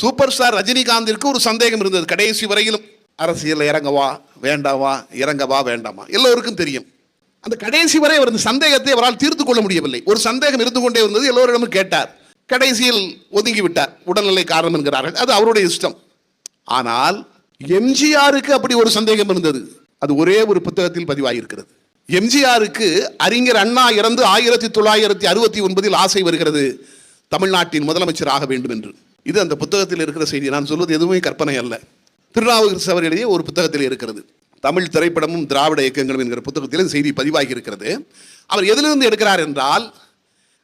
Super star ரஜினிகாந்திற்கு ஒரு சந்தேகம் இருந்தது. கடைசி வரையிலும் அரசியலில் இறங்கவா வேண்டாமா இறங்கவா வேண்டாமா எல்லோருக்கும் தெரியும். அந்த கடைசி வரை அவர் இந்த சந்தேகத்தை அவரால் தீர்த்து கொள்ள முடியவில்லை. ஒரு சந்தேகம் இருந்து கொண்டே இருந்தது. எல்லோரிடமும் கேட்டார். கடைசியில் ஒதுங்கி விட்டார் உடல்நிலை காரணம் என்கிறார்கள். அது அவருடைய இஷ்டம். ஆனால் எம்ஜிஆருக்கு அப்படி ஒரு சந்தேகம் இருந்தது. அது ஒரே ஒரு புத்தகத்தில் பதிவாகியிருக்கிறது எம்ஜிஆருக்கு அறிஞர் அண்ணா இறந்து ஆயிரத்தி தொள்ளாயிரத்தி அறுபத்தி ஒன்பதில் ஆசை வருகிறது. தமிழ்நாட்டின் முதலமைச்சர் ஆக வேண்டும் என்று. இது அந்த புத்தகத்தில் இருக்கிற செய்தி. நான் சொல்வது எதுவுமே கற்பனை அல்ல. திருநாவுக்கரசு அவர் எழுதிய ஒரு புத்தகத்தில் இருக்கிறது. தமிழ் திரைப்படமும் திராவிட இயக்கங்களும் என்கிற புத்தகத்தில் செய்தி பதிவாகி இருக்கிறது. அவர் எதிலிருந்து எடுக்கிறார் என்றால்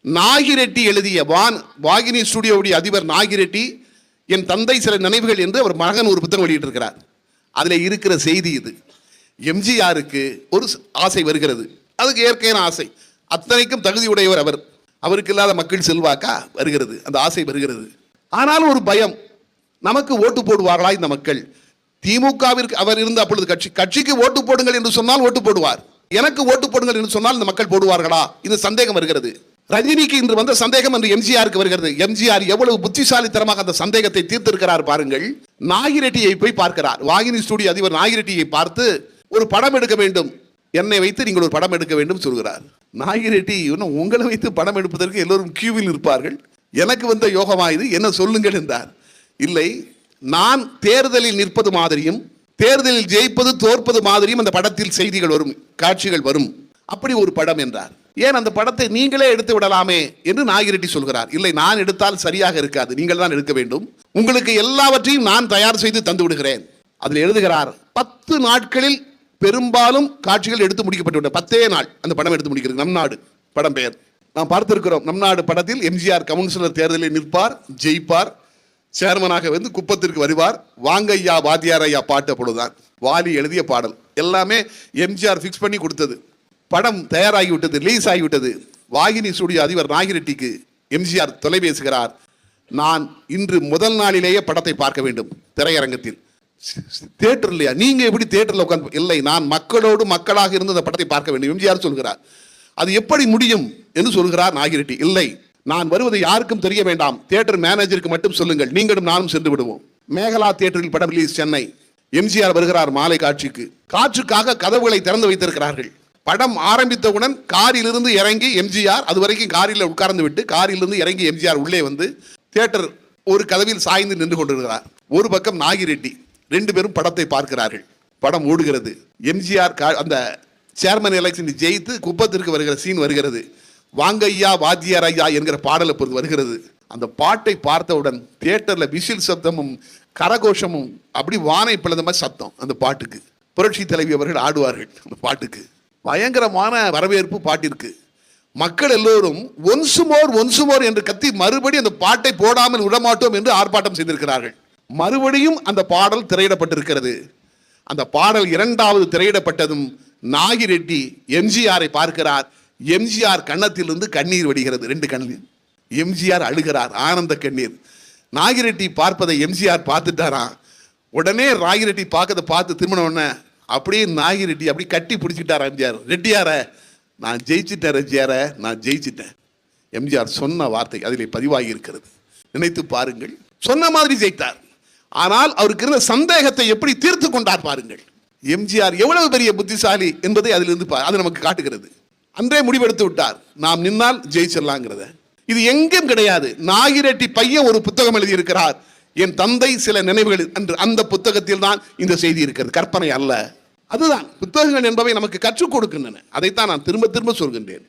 நாகிரெட்டி எழுதிய வான் வாகினி ஸ்டுடியோவுடைய அதிபர் நாகிரெட்டி என் தந்தை சில நினைவுகள் என்று அவர் மகன் ஒரு புத்தகம் வெளியிட்டிருக்கிறார். அதில் இருக்கிற செய்தி இது. எம்ஜிஆருக்கு ஒரு ஆசை வருகிறது. அதுக்கு இயற்கையான ஆசை. அத்தனைக்கும் தகுதியுடையவர் அவர். அவருக்கு இல்லாத மக்கள் செல்வாக்கா? வருகிறது. அந்த ஆசை வருகிறது. ஆனாலும் ஒரு பயம். நமக்கு ஓட்டு போடுவார்களா இந்த மக்கள்? திமுகவிற்கு அவர் இருந்த அப்பொழுது கட்சி கட்சிக்கு ஓட்டு போடுங்கள் என்று சொன்னால் ஓட்டு போடுவார். எனக்கு ஓட்டு போடுங்கள் என்று சொன்னால் இந்த மக்கள் போடுவார்களா? இந்த சந்தேகம் வருகிறது. ரஜினிக்கு இன்று வந்த சந்தேகம் என்று எம்ஜிஆருக்கு வருகிறது. எம்ஜிஆர் எவ்வளவு புத்திசாலித்தனமாக அந்த சந்தேகத்தை தீர்த்திருக்கிறார் பாருங்கள். நாகிரெட்டியை போய் பார்க்கிறார். வாகினி ஸ்டுடியோ அதிபர் நாகிரெட்டியை பார்த்து ஒரு படம் எடுக்க வேண்டும். என்னை வைத்து நீங்கள் ஒரு படம் எடுக்க வேண்டும் சொல்கிறார். நாகிரெட்டி இன்னும் உங்களை வைத்து படம் எடுப்பதற்கு எல்லோரும் கியூவில் இருப்பார்கள். எனக்கு வந்த யோகமா இது என்ன சொல்லுங்கள் என்றார். இல்லை நான் தேர்தலில் நிற்பது மாதிரியும் தேர்தலில் ஜெயிப்பது தோற்பது மாதிரியும் அந்த படத்தில் செய்திகள் வரும் காட்சிகள் வரும். அப்படி ஒரு படம் என்றார். ஏன் அந்த படத்தை நீங்களே எடுத்து விடலாமே என்று நாகிரெட்டி சொல்கிறார். இல்லை நான் எடுத்தால் சரியாக இருக்காது நீங்கள் தான் எடுக்க வேண்டும். உங்களுக்கு எல்லாவற்றையும் நான் தயார் செய்து தந்து விடுகிறேன். அதில் எழுதுகிறார் பத்து நாட்களில் பெரும்பாலும் காட்சிகள் எடுத்து முடிக்கப்பட்டு விட்டன பத்தே நாள் அந்த படம் எடுத்து முடிக்கிறது நம் நாடு. படம் பெயர். நாம் பார்த்திருக்கிறோம் நம் நாடு படத்தில் எம்ஜிஆர் கவுன்சிலர் தேர்தலில் நிற்பார் ஜெயிப்பார் சேர்மனாக வந்து குப்பத்திற்கு வருவார். வாங்கய்யா வாத்தியார் ஐயா பாட்டு அப்பொழுதுதான் வாலி எழுதிய பாடல். எல்லாமே எம்ஜிஆர் ஃபிக்ஸ் பண்ணி கொடுத்தது. படம் தயாராகிவிட்டது ரிலீஸ் ஆகிவிட்டது. வாகினி ஸ்டுடியோ அதிபர் நாகிரெட்டிக்கு எம்ஜிஆர் தொலைபேசுகிறார். நான் இன்று முதல் நாளிலேயே படத்தை பார்க்க வேண்டும் திரையரங்கத்தில். தேட்டர் இல்லையா? நீங்கள் எப்படி தேட்டரில் உட்கார்ந்து இல்லை நான் மக்களோடு மக்களாக இருந்து அந்த படத்தை பார்க்க வேண்டும் எம்ஜிஆர் சொல்கிறார். அது எப்படி முடியும் என்று சொல்கிறார் நாகிரெட்டி. இல்லை நான் வருவது யாருக்கும் தெரிய வேண்டாம். தியேட்டர் மேனேஜருக்கு மட்டும் சொல்லுங்கள். நீங்களும் நானும் சென்று விடுவோம். மேகலா தியேட்டரில் படம் ரிலீஸ் சென்னை. எம்ஜிஆர் வருகிறார் மாலை காட்சிக்கு. காற்றுக்காக கதவுகளை திறந்து வைத்திருக்கிறார்கள். படம் ஆரம்பித்தவுடன் காரிலிருந்து இறங்கி எம்ஜிஆர் அது வரைக்கும் காரில் உட்கார்ந்து விட்டு காரிலிருந்து இறங்கி எம்ஜிஆர் உள்ளே வந்து தியேட்டர் ஒரு கதவில் சாய்ந்து நின்று கொண்டிருக்கிறார். ஒரு பக்கம் நாகிரெட்டி ரெண்டு பேரும் படத்தை பார்க்கிறார்கள். படம் ஓடுகிறது. எம்ஜிஆர் கா- அந்த சேர்மன் எலெக்ஷன் ஜெயித்து குப்பத்திற்கு வருகிற சீன் வருகிறது. வாங்க ஐயா வாத்தியார் ஐயா என்கிற பாடல் பொறுத்து வருகிறது. அந்த பாட்டை பார்த்தவுடன் தியேட்டரில் விசில் சப்தமும் கரகோஷமும் அப்படி வானை பிளந்த மாதிரி சத்தம் அந்த பாட்டுக்கு. புரட்சி தலைவி அவர்கள் ஆடுவார்கள் அந்த பாட்டுக்கு. பயங்கரமான வரவேற்பு பாட்டிற்கு. மக்கள் எல்லோரும் ஒன்சு மோர் ஒன்சு மோர் என்று கத்தி மறுபடி அந்த பாட்டை போடாமல் விடமாட்டோம் என்று ஆர்ப்பாட்டம் செய்திருக்கிறார்கள். மறுபடியும் அந்த பாடல் திரையிடப்பட்டிருக்கிறது. அந்த பாடல் இரண்டாவது திரையிடப்பட்டதும் நாகிரெட்டி எம்ஜிஆரை பார்க்கிறார். எம்ஜிஆர் கன்னத்திலிருந்து கண்ணீர் வடிகிறது ரெண்டு கண்ணில் எம்ஜிஆர் அழுகிறார் ஆனந்த கண்ணீர். நாகிரெட்டி பார்ப்பதை எம்ஜிஆர் பார்த்துட்டாராம் உடனே நாகிரெட்டி பார்க்கறத பார்த்து திருமணம் உடனே அப்படியே நாகிரெட்டி அப்படி கட்டி பிடிச்சிக்கிட்டார் எம்ஜிஆர். ரெட்டியார நான் ஜெயிச்சிட்டேன் ரெட்டியார நான் ஜெயிச்சிட்டேன். எம்ஜிஆர் சொன்ன வார்த்தை அதில் பதிவாகி இருக்கிறது. நினைத்து பாருங்கள் சொன்ன மாதிரி ஜெயித்தார். ஆனால் அவருக்கு இருந்த சந்தேகத்தை எப்படி தீர்த்து கொண்டார் பாருங்கள். எம்ஜிஆர் எவ்வளவு பெரிய புத்திசாலி என்பதை அதிலிருந்து பா- அது நமக்கு காட்டுகிறது. அன்றே முடிவெடுத்து விட்டார். நாம் நின்னால் ஜெயிச்சிடலாங்கிறத. இது எங்கும் கிடையாது. நாகிரெட்டி பையன் ஒரு புத்தகம் எழுதியிருக்கிறார். என் தந்தை சில நினைவுகள் என்று அந்த புத்தகத்தில் தான் இந்த செய்தி இருக்கிறது. கற்பனை அல்ல. அதுதான். புத்தகங்கள் என்பவை நமக்கு கற்றுக் கொடுக்கின்றன. அதைத்தான் நான் திரும்ப திரும்ப சொல்கின்றேன்.